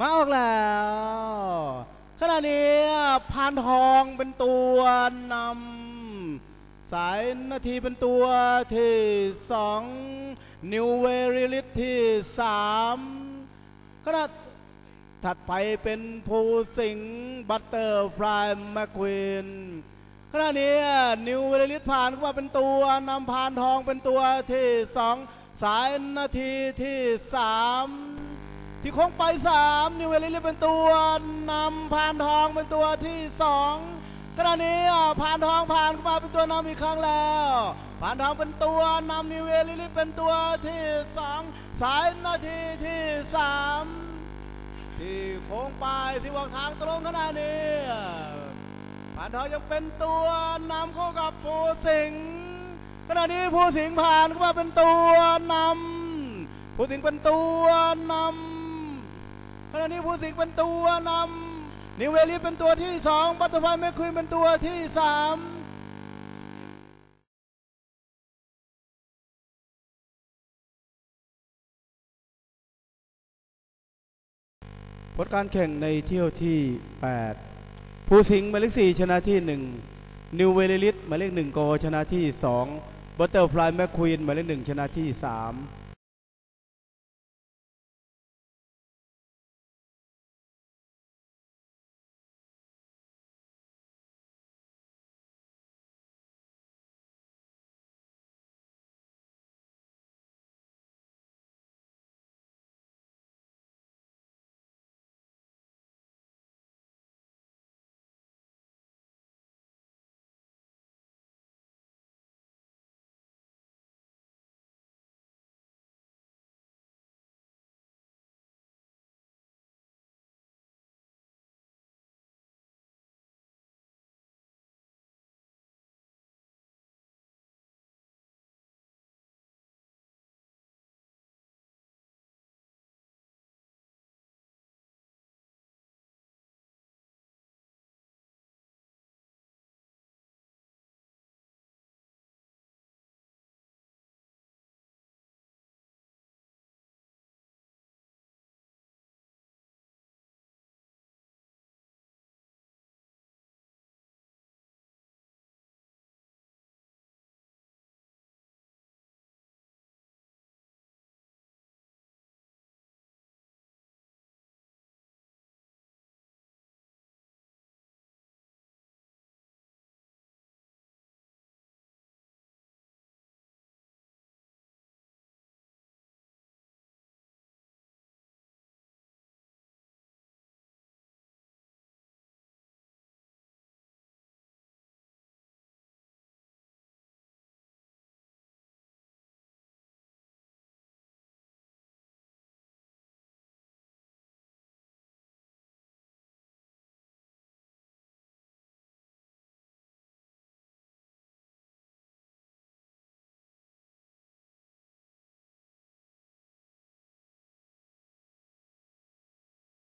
มาออกแล้วขณะนี้พานทองเป็นตัวนำสายนาทีเป็นตัวที่สองนิวเวริลิตที่สามขณะถัดไปเป็นภูสิงบัตเตอร์ฟลายแมคควีนขณะนี้นิวเวริลิตผ่านเข้ามาเป็นตัวนำพานทองเป็นตัวที่สองสายนาทีที่สาม ที่โค้งไปสามนิวเวลิลเป็นตัวนำพานทองเป็นตัวที่สองขณะนี้อะพานทองผ่านเข้ามาเป็นตัวนำอีกครั้งแล้วพานทองเป็นตัวนำนิวเวลิลเป็นตัวที่สองสายนาทีที่สามที่โค้งไปที่วางทางตรงขณะนี้พานทองยังเป็นตัวนำคู่กับภูสิงห์ขณะนี้ภูสิงผ่านเข้ามาเป็นตัวนำภูสิงเป็นตัวนำ ขณะนี้ผู้สิงเป็นตัวนำนิวเวลิสเป็นตัวที่สองบัตเตอร์ไฟแมคควีนเป็นตัวที่สามผลการแข่งในเที่ยวที่8ผู้สิงห์หมายเลข4ชนะที่ 1 นิวเวลิลิสหมายเลข1โกชนะที่ 2 บัตเตอร์ฟลายแมคควีนหมายเลข1ชนะที่ 3